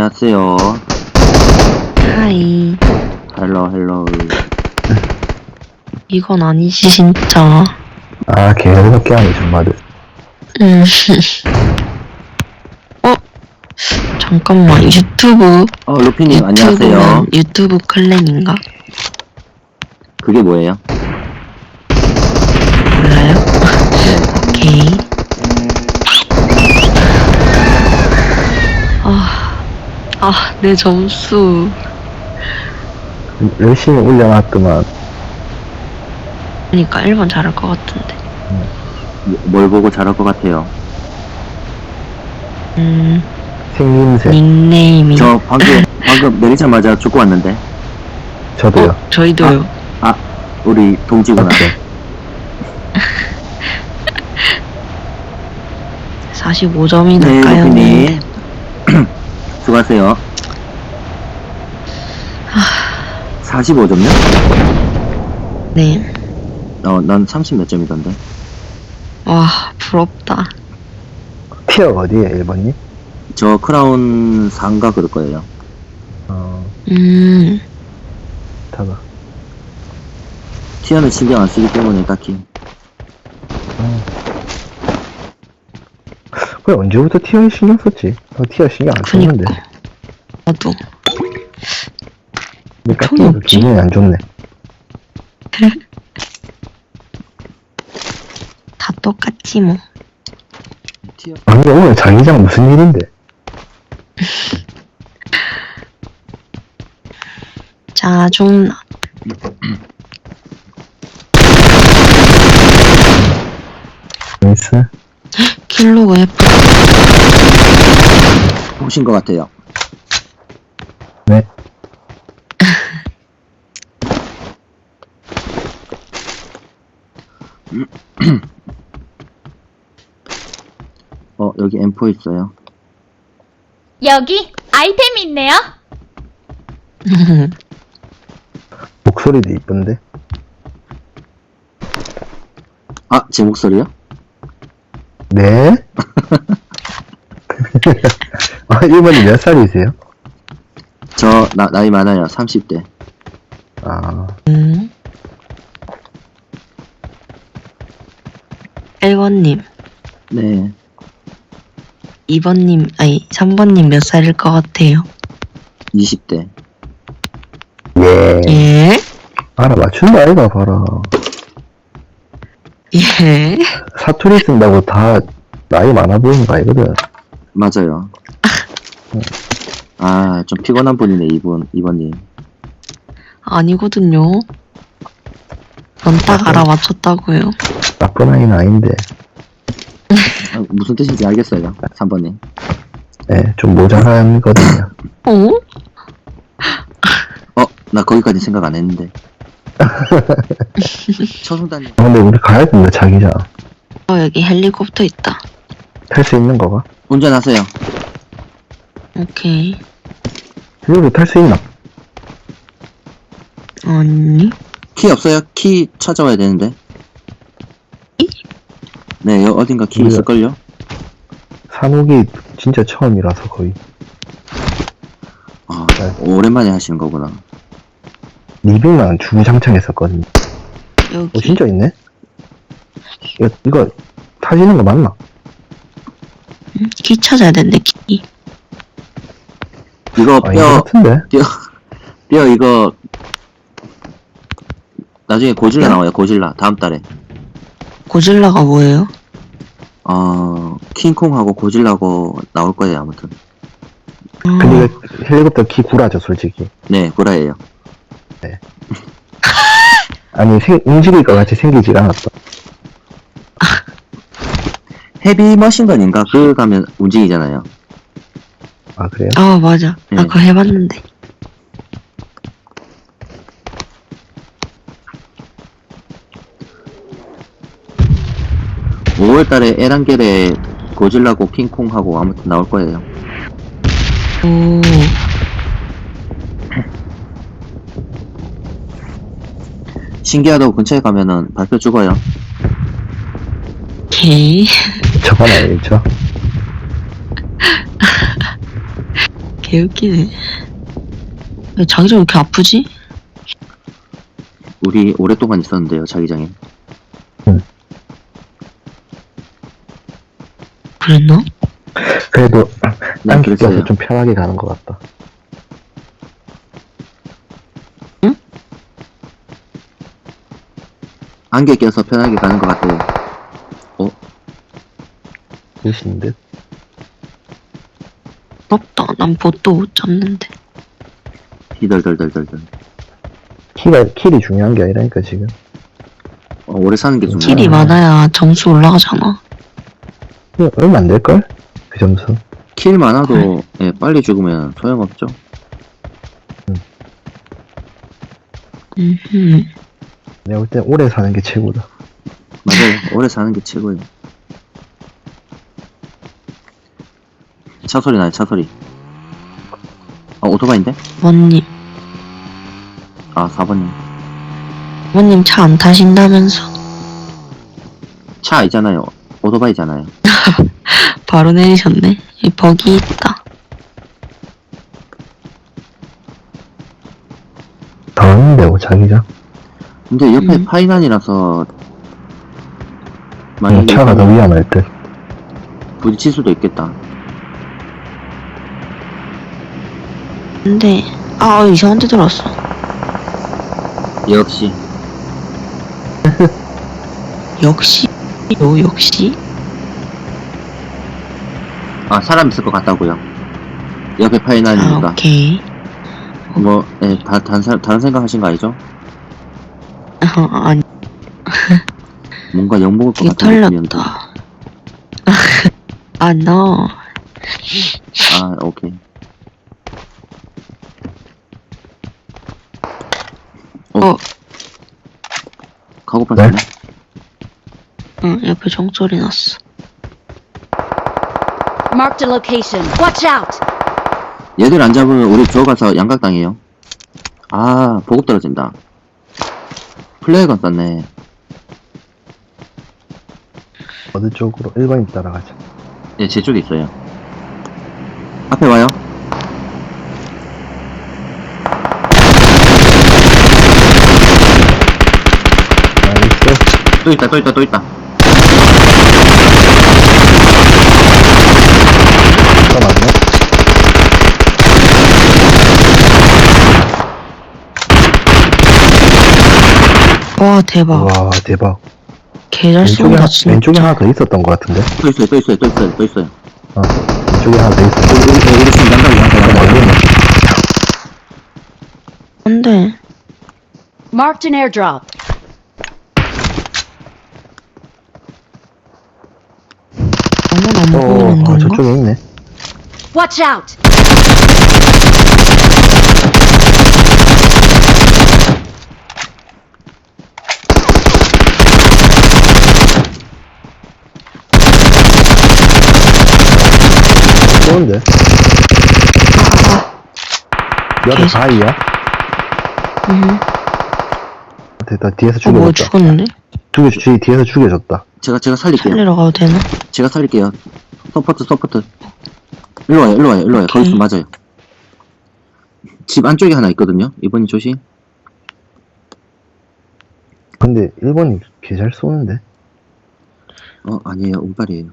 안녕하세요. 하이. 헬로 헬로. 이건 아니지, 진짜. 아, 개그럽게 하네, 정말들. 음. 어? 잠깐만, 유튜브. 어 루피님 안녕하세요. 유튜브는 유튜브 클랜인가? 그게 뭐예요? 몰라요? 오케이. 아, 내 점수. 열심히 올려놨더만, 그러니까 1번 잘할 것 같은데. 뭐- 뭘 보고 잘할 것 같아요? 음, 생김새. 닉네임이. 저 방금 방금 내리자마자 죽고 왔는데. 저도요. 어, 저희도요. 아 우리 동지구나. 맞죠? 45점이 네 날까요? 루피님. 수고하세요. 45점요? 네. 어, 난 30 몇 점이던데. 와, 부럽다. 티어 어디에, 1번님? 저 크라운 4인가 그럴 거예요. 어, 음, 다가. 티어는 신경 안 쓰기 때문에 딱히. 어. 그래, 언제부터 티어에 신경 썼지? 어, 티어 신경 안 썼는데. 그니까. 나도. 근데 총이 깎이니까 없지? 기분이 안 좋네. 다 똑같지, 뭐. 티어. 아, 근데 오늘 장기장 무슨 일인데? 짜증나. 나이스. 킬로가 예쁘다. 보신 것 같아요. 네. 어, 여기 M4 있어요. 여기 아이템이 있네요. 목소리도 이쁜데? 아, 제 목소리요? 네? 아, 1번이 몇 살이세요? 저, 나, 나이 많아요. 30대. 아, 음. 1번님, 네. 2번님, 아니, 3번님 몇 살일 것 같아요? 20대. 예. 예? 알아, 맞춘다, 아이가, 봐라. 예? 사투리 쓴다고 다 나이 많아 보이는 거 아니거든. 맞아요. 아, 좀 피곤한 분이네, 이분, 이번님. 아니거든요. 넌 딱 알아맞혔다고요. 나쁜 아이는 아닌데. 아, 무슨 뜻인지 알겠어요. 3번님. 네, 좀 모자라거든요. 어? 어, 나 거기까지 생각 안 했는데. 초승단님. 아, 근데 우리 가야 된다, 자기장. 어, 여기 헬리콥터 있다. 탈 수 있는 거가? 운전하세요. 오케이. 이거 탈수 있나? 아니, 키 없어요? 키 찾아와야 되는데. 키? 네, 여, 어딘가 키 뭐야? 있을걸요? 산옥이 진짜 처음이라서 거의. 아, 오랜만에 하시는 거구나. 리빙만 주구장창 했었거든요. 여기. 어, 진짜 있네? 이거, 이거 타지는 거 맞나? 음, 키 찾아야 되는데, 키. 이거 것 뼈, 같은데? 뼈, 뼈 이거, 나중에 고질라 뼈? 나와요, 고질라. 다음 달에. 고질라가 뭐예요? 어, 킹콩하고 고질라고 나올 거예요, 아무튼. 어, 근데 이거 헬리콥터 키 구라죠, 솔직히. 네, 구라예요. 아니, 생, 움직일 것 같이 생기지가 않았어. 헤비 머신건인가? 그 가면 움직이잖아요. 아, 그래요? 아, 맞아. 나 네. 그거 해봤는데. 오 5월 달에 에란겔에 고질라고 킹콩하고 아무튼 나올 거예요. 오. 신기하다고 근처에 가면은 발표 죽어요. 오케이. 저건 알죠? 개웃기네. 왜 자기장 왜 이렇게 아프지? 우리 오랫동안 있었는데요, 자기장에. 그랬나? 그래도 난 안기 그랬어요. 껴서 좀 편하게 가는 것 같다. 안개 껴서 편하게 가는 것 같아요. 듯. 부럽다. 난 봇도 못 잡는데. 히덜덜덜덜덜. 키가, 킬이 중요한 게 아니라니까, 지금. 어, 오래 사는 게 중요해. 킬이 많아야 점수 올라가잖아. 이거 얼마 안 될걸? 그 점수. 킬 많아도 예, 빨리 죽으면 소용없죠. 음, 내가 볼땐 오래 사는 게 최고다. 맞아요. 오래 사는 게 최고예요. 차 소리 나요, 차 소리. 어, 오토바이인데? 원님, 아, 4번님. 원님 차 안 타신다면서. 차 있잖아요. 오토바이잖아요. 바로 내리셨네. 이 버기 있다. 다 왔는데, 뭐, 자기장. 근데 옆에 음. 파이난이라서 응, 만약에 차가 더 위험할 듯. 부딪힐 수도 있겠다. 근데, 아, 이상한 데 들어왔어. 역시 역시, 요, 역시. 아 사람 있을 것 같다고요. 옆에 아, 파이난이니까 오케이. 뭐 예, 다, 다른, 사- 다른 생각 하신 거 아니죠? 아, 아니, 뭔가 욕먹을 것 이게 같은. 털렸다. 아, 너. 아 오케이. 어, 가고파 네? 네? 응, 옆에 종소리 났어. Marked a location. Watch out! 얘들 안 잡으면 우리 들어가서 양각당해요. 아 보급 떨어진다. 플레이건 썼네. 어느 쪽으로 1번이 따라가자. 예, 제 쪽에 있어요. 앞에 와요. 나이스. 또 있다, 또 있다, 또 있다. 와, 대박. 와, 대박. 개잘 왼쪽에, 쏜다, 하, 진짜. 왼쪽에 하나 더 있었던 것 같은데. 또 있어요, 또 있어요, 또 있어요, 또 있어요. 어, 왼쪽에 하나 더 있어. 우리, 우리, 우리 지금 양각, 양각, 양각. 멀리네. 안 돼. Marked an airdrop. 너무 안 어, 보이는 어, 건가? 저쪽에 있네. Watch out! 좋은데? 여기 계속- 바위야? 응. 됐다, 뒤에서 어, 뭐 죽여줬다. 죽었는데? 죽여, 죽여, 뒤에서 죽여줬다. 제가, 제가 살릴게요. 살리러 가도 되나? 제가 살릴게요. 서포트, 서포트. 일로 와요, 일로 와요, 일로 와요. 거기 있으면 맞아요. 집 안쪽에 하나 있거든요. 이번이 조심. 근데 1번이 개 잘 쏘는데? 어, 아니에요. 운빨이에요.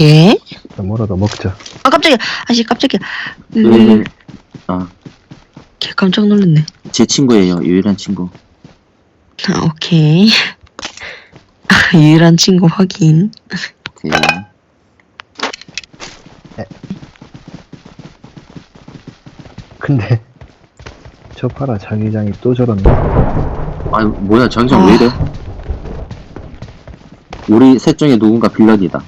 예? 뭐라도 먹자. 아, 깜짝이야. 아씨, 깜짝이야. 음. 음, 아, 개 깜짝 놀랐네. 제 친구예요. 유일한 친구. 아, 오케이. 유일한 친구 확인. 오케이. 근데, 저 봐라, 자기장이 또 저러네. 아, 뭐야, 장정 왜 아. 이래? 우리 셋 중에 누군가 빌런이다.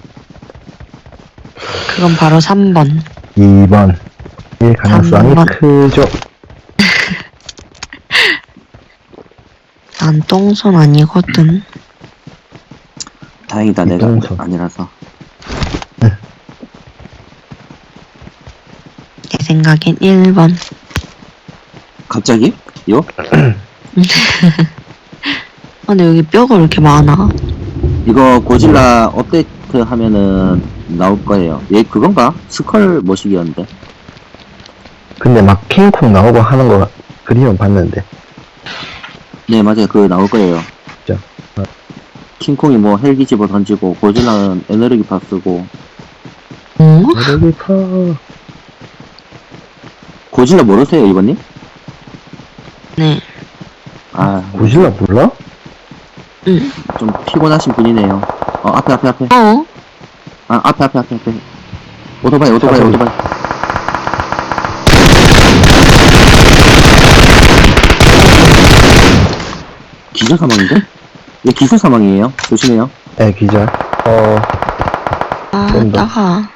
그건 바로 3번. 2번. 일 가능성이 삼번. 크죠. 난 똥손 아니거든. 다행이다, 내가 이동선. 아니라서. 내 생각엔 1번. 갑자기? 요? 아, 근데 여기 뼈가 왜 이렇게 많아? 이거 고질라 업데이트 하면은 나올 거예요. 얘 그건가? 스컬 머시기였는데. 근데 막 킹콩 나오고 하는 거 그림은 봤는데. 네, 맞아요. 그 나올 거예요. 아. 킹콩이 뭐 헬기 집어 던지고, 고질라는 에너지파 쓰고, 어? 여기 파. 고질라 모르세요, 이번님? 네. 아, 고질라 몰라? 응. 좀 피곤하신 분이네요. 어, 앞에, 앞에, 앞에. 어? 아, 앞에, 앞에, 앞에, 앞에. 오토바이, 오토바이, 차선이. 오토바이. 기절 사망인데? 얘 기술 사망이에요. 조심해요. 예, 기절. 어, 아. 나가.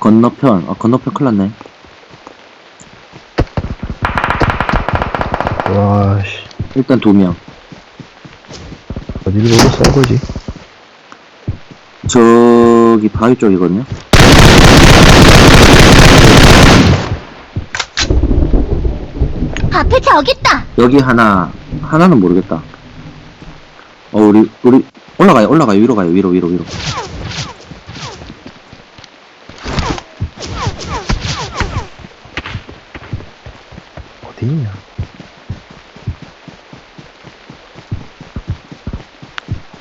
건너편, 아, 건너편 큰일 났네. 와, 씨. 일단 두 명. 어디로 쏜 거지? 저기 바위 쪽이거든요. 앞에 저기 있다. 여기 하나, 하나는 모르겠다. 어, 우리, 우리, 올라가요, 올라가요, 위로 가요, 위로, 위로, 위로. 어디 있냐?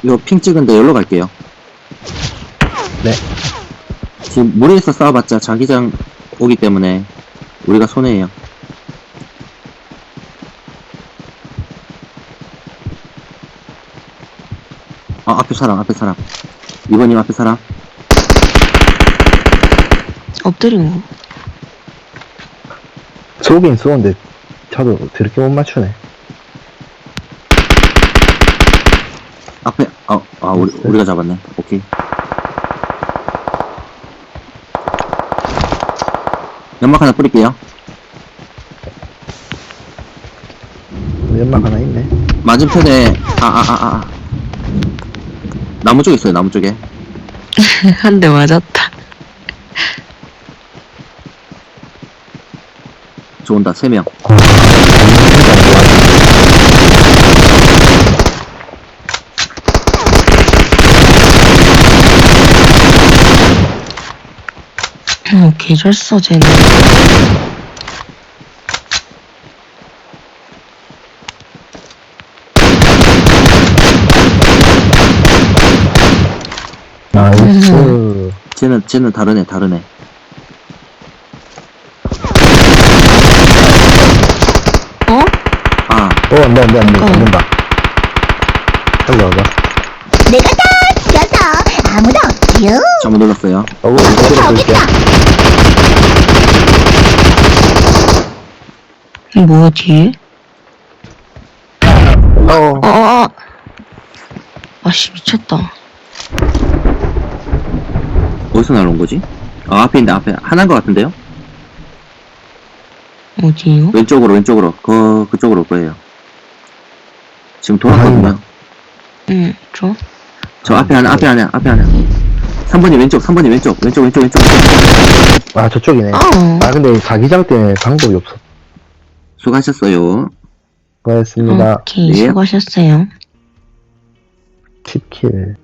이거 핑 찍은데 여기로 갈게요. 네. 지금 무리해서 싸워봤자 자기장 오기 때문에 우리가 손해예요. 앞에 사람, 앞에 사람. 이번님 앞에 사람. 엎드린 거. 쏘긴 쏘는데, 차도 드럽게 못 맞추네. 앞에, 아, 아, 우리? 우리가 잡았네. 오케이. 연막 하나 뿌릴게요. 연막 하나 있네. 맞은편에, 아, 아, 아, 아. 아. 나무 쪽에 있어요, 나무 쪽에. 한 대 맞았다. 좋은다, 세 명. 계절 써, 쟤는. 나이스. 쟤는, 쟤는 다르네, 다르네. 어? 아, 어, 안 돼, 안 돼, 안 돼. 어. 안 된다. 올라가. 내가 다 죽였어. 아무도 없지요. 잘못 눌렀어요. 어, 이거 저기 볼게. 뭐야, 뒤에? 어, 어, 어, 어. 아씨, 미쳤다. 어디서 날온 거지? 아, 앞에 있는데, 앞에. 하나인 것 같은데요? 어디요? 왼쪽으로, 왼쪽으로. 그, 그쪽으로 올 거예요. 지금 돌았거든요. 응, 저? 저 앞에 하나, 앞에 하나, 앞에 하나. 3번이 왼쪽, 3번이 왼쪽, 왼쪽, 왼쪽, 왼쪽. 아, 저쪽이네. 어. 아, 근데 자기장 때문에 방법이 없어. 수고하셨어요. 고맙습니다. 오케이, 네. 수고하셨어요. 10킬.